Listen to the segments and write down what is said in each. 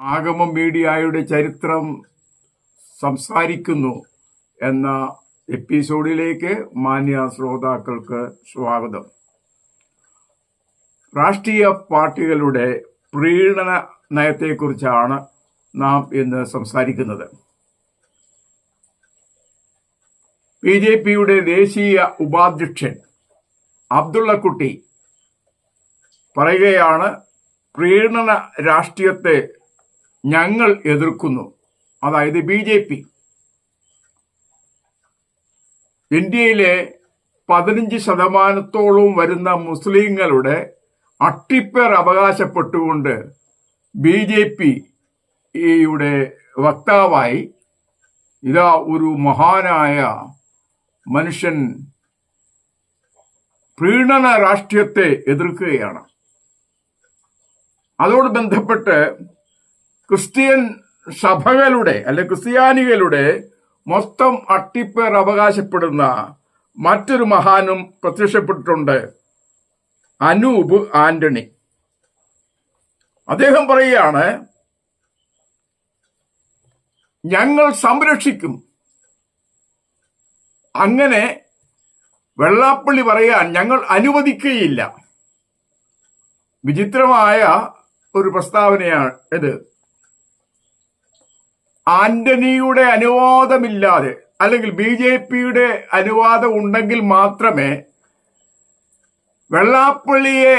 ആഗമ മീഡിയയുടെ ചരിത്രം സംസാരിക്കുന്നു എന്ന എപ്പിസോഡിലേക്ക് മാന്യ ശ്രോതാക്കൾക്ക് സ്വാഗതം. രാഷ്ട്രീയ പാർട്ടികളുടെ പ്രീണന നയത്തെക്കുറിച്ചാണ് നാം ഇന്ന് സംസാരിക്കുന്നത്. ബി ജെ പിയുടെ ദേശീയ ഉപാധ്യക്ഷൻ അബ്ദുള്ളക്കുട്ടി പറയുകയാണ് പ്രീണന രാഷ്ട്രീയത്തെ ഞങ്ങൾ എതിർക്കുന്നു. അതായത് ബി ജെ പി. ഇന്ത്യയിലെ പതിനഞ്ച് ശതമാനത്തോളം വരുന്ന മുസ്ലിങ്ങളുടെ അട്ടിപ്പേർ അവകാശപ്പെട്ടുകൊണ്ട് ബി ജെ പിയുടെ വക്താവായി ഇതാ ഒരു മഹാനായ മനുഷ്യൻ പ്രീണന രാഷ്ട്രീയത്തെ എതിർക്കുകയാണ്. അതോട് ബന്ധപ്പെട്ട് ക്രിസ്ത്യൻ സഭകളുടെ അല്ലെ ക്രിസ്ത്യാനികളുടെ മൊത്തം അട്ടിപ്പേർ അവകാശപ്പെടുന്ന മറ്റൊരു മഹാനും പ്രത്യക്ഷപ്പെട്ടിട്ടുണ്ട് അനൂപ് ആന്റണി. അദ്ദേഹം പറയുകയാണ് ഞങ്ങൾ സംരക്ഷിക്കും. അങ്ങനെ വെള്ളാപ്പള്ളി പറയാൻ ഞങ്ങൾ അനുവദിക്കുകയില്ല. വിചിത്രമായ ഒരു പ്രസ്താവനയാണ് ഇത്. ആന്റണിയുടെ അനുവാദമില്ലാതെ അല്ലെങ്കിൽ ബി ജെ പിയുടെ അനുവാദം ഉണ്ടെങ്കിൽ മാത്രമേ വെള്ളാപ്പള്ളിയെ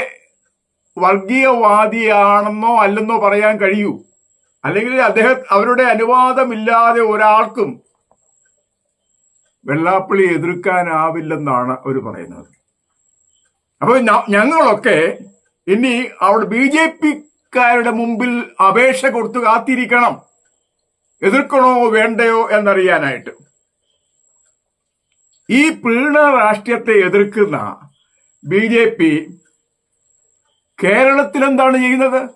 വർഗീയവാദിയാണെന്നോ അല്ലെന്നോ പറയാൻ കഴിയൂ. അല്ലെങ്കിൽ അദ്ദേഹം അവരുടെ അനുവാദമില്ലാതെ ഒരാൾക്കും വെള്ളാപ്പള്ളി എതിർക്കാനാവില്ലെന്നാണ് അവർ പറയുന്നത്. അപ്പൊ ഞങ്ങളൊക്കെ ഇനി അവിടെ ബി ജെ പിക്കാരുടെ മുമ്പിൽ അപേക്ഷ കൊടുത്തു കാത്തിരിക്കണം. എതിർക്കണോ വേണ്ടയോ എന്നറിയാനായിട്ട്. ഈ പ്രീണ രാഷ്ട്രീയത്തെ എതിർക്കുന്ന ബി ജെ പി കേരളത്തിൽ എന്താണ് ചെയ്യുന്നത്?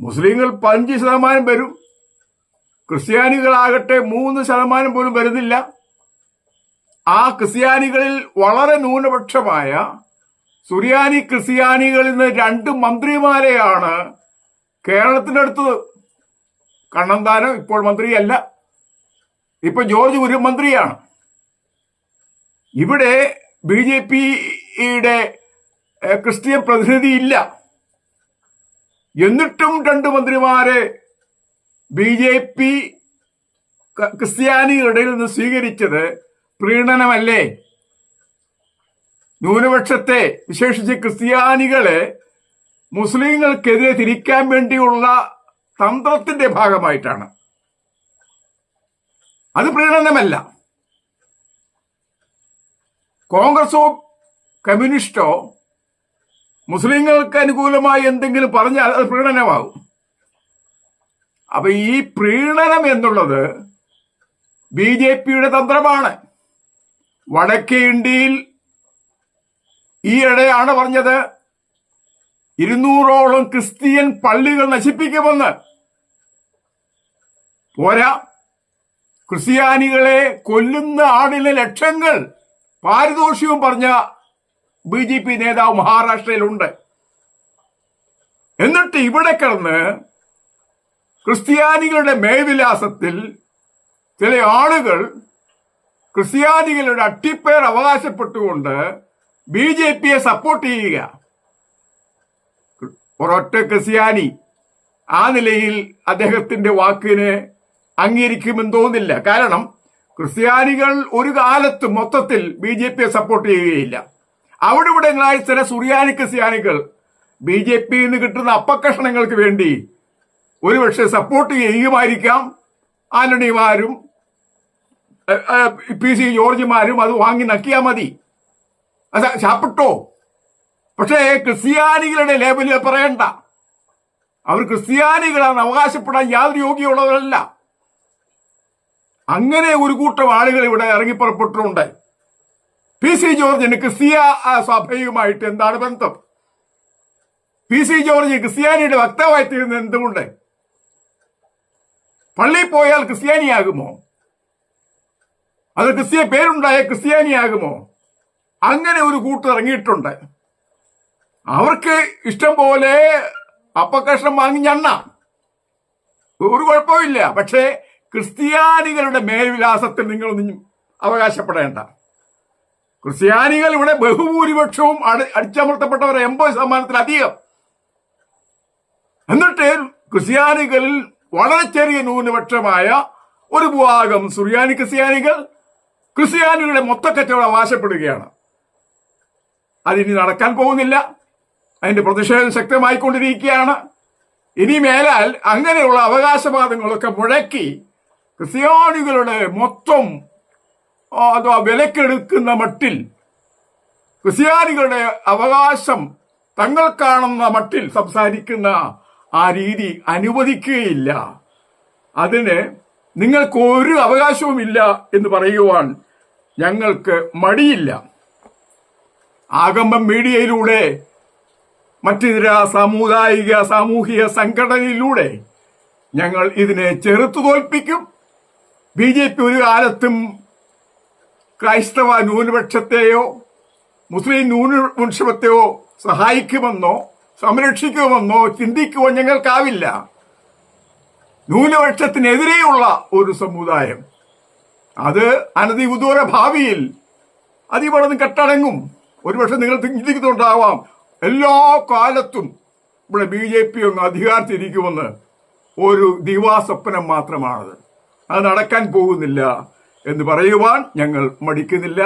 മുസ്ലിങ്ങൾ പതിനഞ്ച് ശതമാനം വരും. ക്രിസ്ത്യാനികളാകട്ടെ മൂന്ന് ശതമാനം പോലും വരുന്നില്ല. ആ ക്രിസ്ത്യാനികളിൽ വളരെ ന്യൂനപക്ഷമായ സുറിയാനി ക്രിസ്ത്യാനികളിൽ നിന്ന് രണ്ട് മന്ത്രിമാരെയാണ് കേരളത്തിനടുത്തത്. കണ്ണന്താനം ഇപ്പോൾ മന്ത്രിയല്ല. ഇപ്പൊ ജോർജ് ഒരു മന്ത്രിയാണ്. ഇവിടെ ബി ജെ പിയുടെ ക്രിസ്ത്യൻ പ്രതിനിധി ഇല്ല. എന്നിട്ടും രണ്ട് മന്ത്രിമാരെ ബി ജെ പി ക്രിസ്ത്യാനികളുടെ നിന്ന് സ്വീകരിച്ചത് പ്രീണനമല്ലേ? ന്യൂനപക്ഷത്തെ വിശേഷിച്ച് ക്രിസ്ത്യാനികളെ മുസ്ലിങ്ങൾക്കെതിരെ തിരിക്കാൻ വേണ്ടിയുള്ള തന്ത്രത്തിന്റെ ഭാഗമായിട്ടാണ്. അത് പ്രീണനമല്ല കോൺഗ്രസോ കമ്മ്യൂണിസ്റ്റോ മുസ്ലിങ്ങൾക്ക് അനുകൂലമായി എന്തെങ്കിലും പറഞ്ഞാൽ അത് പ്രീണനമാകും അപ്പൊ ഈ പ്രീണനം എന്നുള്ളത് ബി ജെ പിയുടെ തന്ത്രമാണ്. വടക്കേ ഇന്ത്യയിൽ ഈയിടെയാണ് പറഞ്ഞത് ഇരുന്നൂറോളം ക്രിസ്ത്യൻ പള്ളികൾ നശിപ്പിക്കുമെന്ന്. പോരാ. ക്രിസ്ത്യാനികളെ കൊല്ലുന്ന ആടിലെ ലക്ഷങ്ങൾ പാരിതോഷികവും പറഞ്ഞ ബി ജെ പി നേതാവ് മഹാരാഷ്ട്രയിലുണ്ട്. എന്നിട്ട് ഇവിടെ കിടന്ന് ക്രിസ്ത്യാനികളുടെ മേവിലാസത്തിൽ ചില ആളുകൾ ക്രിസ്ത്യാനികളുടെ അട്ടിപ്പേർ അവകാശപ്പെട്ടുകൊണ്ട് ബി ജെ പിയെ സപ്പോർട്ട് ചെയ്യുക. ഒരൊറ്റ ക്രിസ്ത്യാനി ആ നിലയിൽ അദ്ദേഹത്തിന്റെ വാക്കിനെ അംഗീകരിക്കുമെന്ന് തോന്നുന്നില്ല. കാരണം ക്രിസ്ത്യാനികൾ ഒരു കാലത്ത് മൊത്തത്തിൽ ബി ജെ പിയെ സപ്പോർട്ട് ചെയ്യുകയില്ല. അവിടെ ഇവിടെ ചില സുറിയാനി ക്രിസ്ത്യാനികൾ ബി ജെ പിയിൽ നിന്ന് കിട്ടുന്ന അപ്പക്കഷണങ്ങൾക്ക് വേണ്ടി ഒരുപക്ഷെ സപ്പോർട്ട് ചെയ്യുമായിരിക്കാം. ആന്റണിമാരും പി സി ജോർജിമാരും അത് വാങ്ങി നക്കിയാൽ മതി. അത് ശാപ്പിട്ടോ പക്ഷേ ക്രിസ്ത്യാനികളുടെ ലേബലിൽ പറയണ്ട. അവർ ക്രിസ്ത്യാനികളാണ് അവകാശപ്പെടാൻ യാതൊരു യോഗ്യമുള്ളവരല്ല അങ്ങനെ ഒരു കൂട്ടം ആളുകൾ ഇവിടെ ഇറങ്ങിപ്പുറപ്പെട്ടിട്ടുണ്ട്. പി സി ജോർജിന് ക്രിസ്തീയ സഭയുമായിട്ട് എന്താണ് ബന്ധം? പി സി ജോർജ് ക്രിസ്ത്യാനിയുടെ വക്താവായി തീരുന്നത് എന്തുകൊണ്ട്? പള്ളിയിൽ പോയാൽ ക്രിസ്ത്യാനിയാകുമോ? അത് ക്രിസ്ത്യ പേരുണ്ടായ ക്രിസ്ത്യാനിയാകുമോ? അങ്ങനെ ഒരു കൂട്ടം ഇറങ്ങിയിട്ടുണ്ട്. അവർക്ക് ഇഷ്ടം പോലെ അപ്പക്കഷ്ണം വാങ്ങി ഞണ്ണ ഒരു കുഴപ്പമില്ല പക്ഷേ ക്രിസ്ത്യാനികളുടെ മേൽവിലാസത്തിൽ നിങ്ങളൊന്നും അവകാശപ്പെടേണ്ട. ക്രിസ്ത്യാനികൾ ഇവിടെ ബഹുഭൂരിപക്ഷവും അടി- അടിച്ചമർത്തപ്പെട്ടവർ എൺപത് ശതമാനത്തിലധികം. എന്നിട്ട് ക്രിസ്ത്യാനികളിൽ വളരെ ചെറിയ ന്യൂനപക്ഷമായ ഒരു വിഭാഗം സുറിയാനി ക്രിസ്ത്യാനികൾ ക്രിസ്ത്യാനികളുടെ മൊത്തക്കച്ചവടം അവകാശപ്പെടുകയാണ്. അതിനി നടക്കാൻ പോകുന്നില്ല. അതിന്റെ പ്രതിഷേധം ശക്തമായിക്കൊണ്ടിരിക്കുകയാണ്. ഇനി മേലാൽ അങ്ങനെയുള്ള അവകാശവാദങ്ങളൊക്കെ മുഴക്കി ക്രിസ്ത്യാനികളുടെ മൊത്തം അഥവാ വിലക്കെടുക്കുന്ന മട്ടിൽ ക്രിസ്ത്യാനികളുടെ അവകാശം കാണുന്ന മട്ടിൽ സംസാരിക്കുന്ന ആ രീതി അനുവദിക്കുകയില്ല. അതിന് നിങ്ങൾക്ക് ഒരു അവകാശവുമില്ല എന്ന് പറയുവാൻ ഞങ്ങൾക്ക് മടിയില്ല. ആകമ്പം മീഡിയയിലൂടെ മറ്റിതര സാമുദായിക സാമൂഹിക സംഘടനയിലൂടെ ഞങ്ങൾ ഇതിനെ ചെറുത്തു തോൽപ്പിക്കും. ബി ജെ പി ഒരു കാലത്തും ക്രൈസ്തവ ന്യൂനപക്ഷത്തെയോ മുസ്ലിം ന്യൂനപക്ഷത്തെയോ സഹായിക്കുമെന്നോ സംരക്ഷിക്കുമെന്നോ ചിന്തിക്കുമോ ഞങ്ങൾക്കാവില്ല. ന്യൂനപക്ഷത്തിനെതിരെയുള്ള ഒരു സമുദായം. അത് അനധിവിദൂര ഭാവിയിൽ അതിവളന്ന് കെട്ടടങ്ങും. ഒരുപക്ഷെ നിങ്ങൾ ചിന്തിക്കുന്നുണ്ടാവാം എല്ലാ കാലത്തും ഇവിടെ ബി ജെ പി ഒന്ന് അധികാരത്തിരിക്കുമെന്ന് ഒരു ദിവാസ്വപ്നം മാത്രമാണത്. അത് നടക്കാൻ പോകുന്നില്ല എന്ന് പറയുവാൻ ഞങ്ങൾ മടിക്കുന്നില്ല.